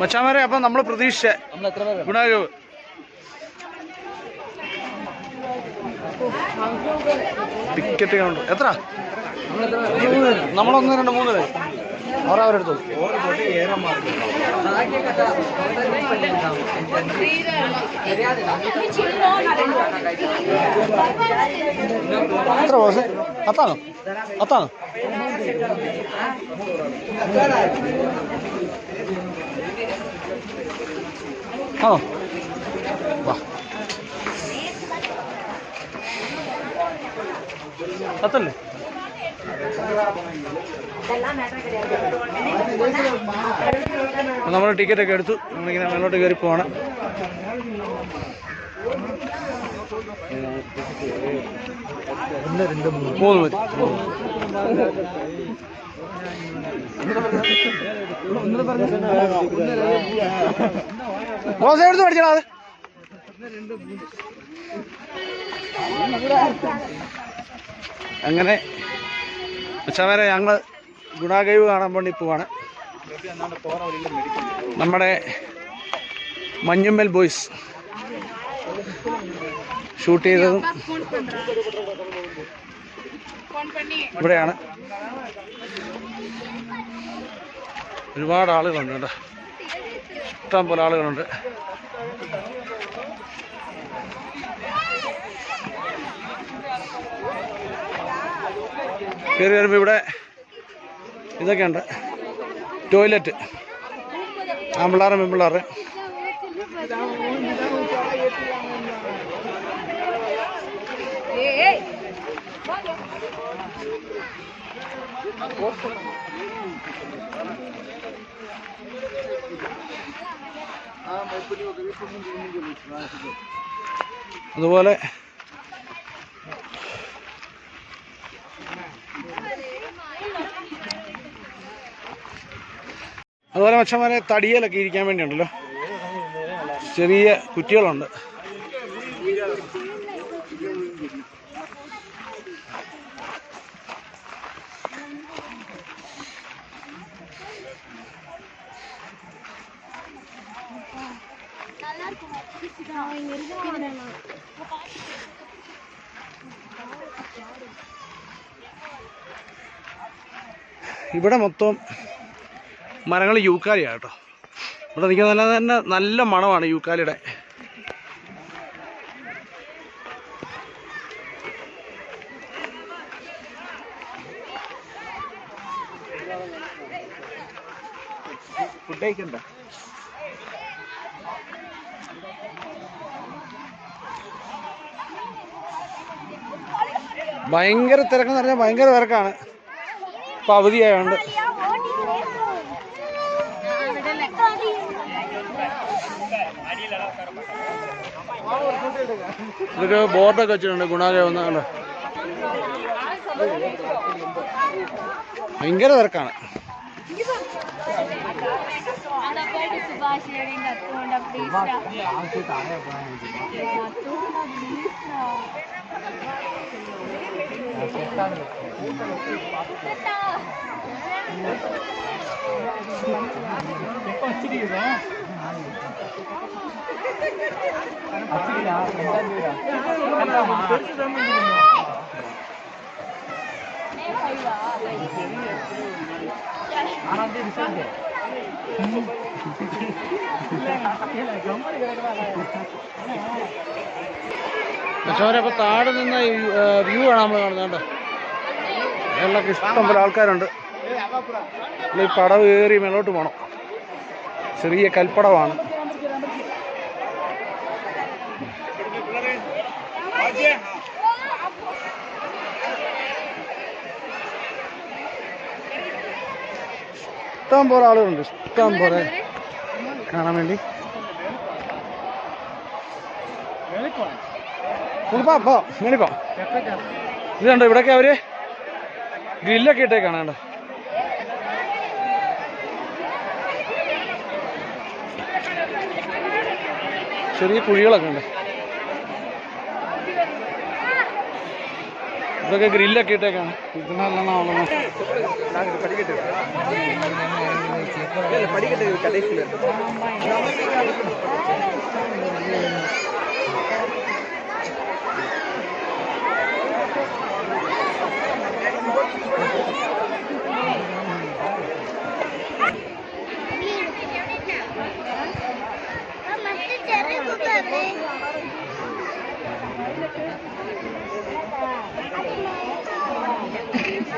മച്ചാമാരെ അപ്പം നമ്മൾ പ്രതീക്ഷ. ഗുണാകവ് ടിക്കറ്റ് കൗണ്ടർ എത്ര? നമ്മളൊന്ന് രണ്ട് മൂന്ന് പേര്. അവരവരെടുത്തു എത്ര ബോസ്? പത്താണോ പത്താണോ ആണോ വാ. പത്തല്ലേ നമ്മൾ ടിക്കറ്റ് ഒക്കെ എടുത്തു. നമ്മളിങ്ങനെ മേലോട്ട് കയറി പോവാണ്. മൂന്ന് മതി എടുത്ത് പഠിച്ചടാ അങ്ങനെ ഉച്ചവരെ ഞങ്ങൾ ഗുണാകൈവ് കാണാൻ വേണ്ടി പോവാണ്. നമ്മുടെ മഞ്ഞുമ്മൽ ബോയ്സ് ഷൂട്ട് ചെയ്തതും ഇവിടെയാണ്. ഒരുപാട് ആളുകളുണ്ട് കേട്ടോ. ഇഷ്ടം പോലെ ആളുകളുണ്ട്. കയറി വരുമ്പോൾ ഇവിടെ ഇതൊക്കെ ഉണ്ട് ടോയ്ലറ്റ്. ആമ്പിള്ളാറ് പെമ്പിള്ളാറ് അതുപോലെ അതുപോലെ മച്ചന്മാരെ തടിയലൊക്കെ ഇരിക്കാൻ വേണ്ടിയുണ്ടല്ലോ. ചെറിയ കുറ്റികളുണ്ട്. ഇവിടെ മൊത്തം മരങ്ങൾ യൂക്കാലിയാണ് കേട്ടോ. ഇവിടെ നിൽക്കുന്ന നല്ല തന്നെ നല്ല മണമാണ് യൂക്കാലിയുടെ. ഫുഡ് കഴിക്കണ്ട. ഭയങ്കര തിരക്കെന്ന് പറഞ്ഞാൽ ഭയങ്കര തിരക്കാണ്. ഇപ്പം അവധിയായതുകൊണ്ട് ഇതൊക്കെ ബോർഡൊക്കെ വെച്ചിട്ടുണ്ട്. ഗുണാകെ വന്ന കണ്ടോ? ഭയങ്കര തിരക്കാണ്. സുഭാഷ് അപ്പൊ താഴെ നിന്ന് വ്യൂ ആണ് നമ്മൾ കാണുന്നത് കേട്ടോ വെള്ളമൊക്കെ ഇഷ്ടം പോലെ ആൾക്കാരുണ്ട്. ഈ പടവ് കയറി മേലോട്ട് പോകണം ചെറിയ കൽപ്പടവാണ്. ഇഷ്ടം പോലെ ആളുകളുണ്ട്. ഇഷ്ടം പോലെ. കാണാൻ വേണ്ടി. നമുക്ക് പോ കണ്ടോ ഇവിടെയൊക്കെ അവർ ഗ്രില്ലൊക്കെ ഇട്ടേക്കാണ് കണ്ടോ? ചെറിയ കുഴികളൊക്കെ ഉണ്ട്. ഇതൊക്കെ ഗ്രില്ലൊക്കെ ഇട്ടേക്കാണ്. ഇതിനെല്ലാം അവളെ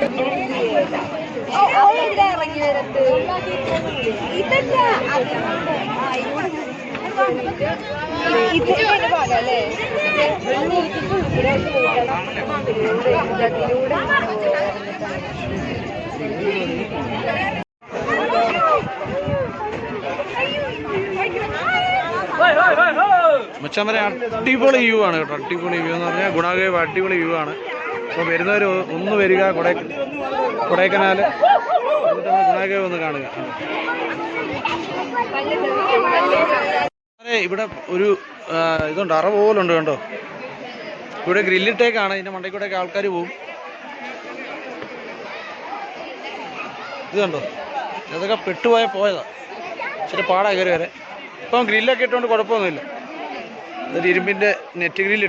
കണ്ടോ ഇറങ്ങി വരത്ത്. ഇതല്ല ഇതിന്റെ ഭാഗല്ലേ മച്ചാമരെ അടിപൊളി വ്യൂ ആണ് കേട്ടോ അടിപൊളി വ്യൂ എന്ന് പറഞ്ഞാൽ ഗുണാകേവ് അടിപൊളി വ്യൂ ആണ്. അപ്പോൾ വരുന്നവർ ഒന്ന് വരിക കൊടൈ കൊടൈക്കനാൽ എന്നിട്ട് ഒന്ന് കാണുക. ഇവിടെ ഒരു ഇതുണ്ട് അറ പോലുണ്ട് കണ്ടോ? ഇവിടെ ഗ്രില്ലിട്ടേക്കാണ് ഇതിന്റെ മണ്ടയിൽ കൂടെയൊക്കെ ആൾക്കാർ പോകും ഇത് കണ്ടോ? ഇതൊക്കെ പെട്ടുപോയ പോയതാ. ഇച്ചിരി പാടാ കയറി വരെ ഇപ്പം ഗ്രില്ലൊക്കെ ഇട്ടുകൊണ്ട് കുഴപ്പമൊന്നുമില്ല. ഇതൊരു ഇരുമ്പിന്റെ നെറ്റ് ഗ്രില്ല്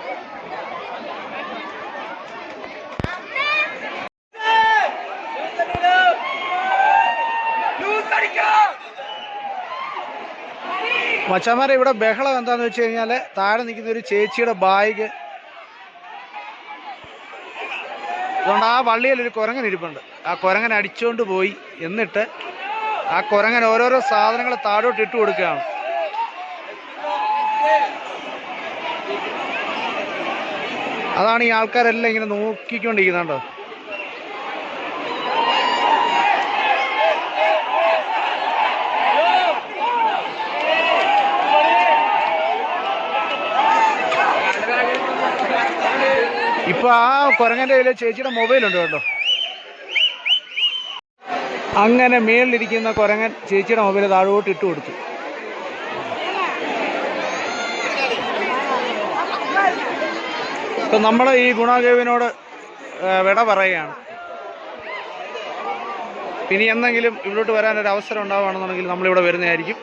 പോയി മച്ചന്മാരെ ഇവിടെ ബഹളം എന്താന്ന് വെച്ച് കഴിഞ്ഞാൽ താഴെ നിൽക്കുന്ന ഒരു ചേച്ചിയുടെ ബാഗ്. അതുകൊണ്ട് ആ വള്ളിയിൽ ഒരു കുരങ്ങൻ ഇരിപ്പുണ്ട്. ആ കുരങ്ങൻ അടിച്ചുകൊണ്ട് പോയി. എന്നിട്ട് ആ കുരങ്ങൻ ഓരോരോ സാധനങ്ങൾ താഴോട്ട് ഇട്ട് കൊടുക്കുകയാണ്. അതാണ് ഈ ആൾക്കാരെല്ലാം ഇങ്ങനെ നോക്കിക്കൊണ്ടിരിക്കുന്നുണ്ടോ? ഇപ്പൊ ആ കുരങ്ങന്റെ കയ്യിൽ ചേച്ചിയുടെ മൊബൈൽ ഉണ്ട് കേട്ടോ. അങ്ങനെ മേളിലിരിക്കുന്ന കുരങ്ങൻ ചേച്ചിയുടെ മൊബൈൽ താഴോട്ട് ഇട്ട് കൊടുത്തു. ഇപ്പൊ നമ്മൾ ഈ ഗുണാദേവിനോട് വിട പറയുകയാണ്. ഇനി എന്തെങ്കിലും ഇവിടോട്ട് വരാനൊരു അവസരം ഉണ്ടാവുകയാണെന്നുണ്ടെങ്കിൽ നമ്മളിവിടെ വരുന്നതായിരിക്കും.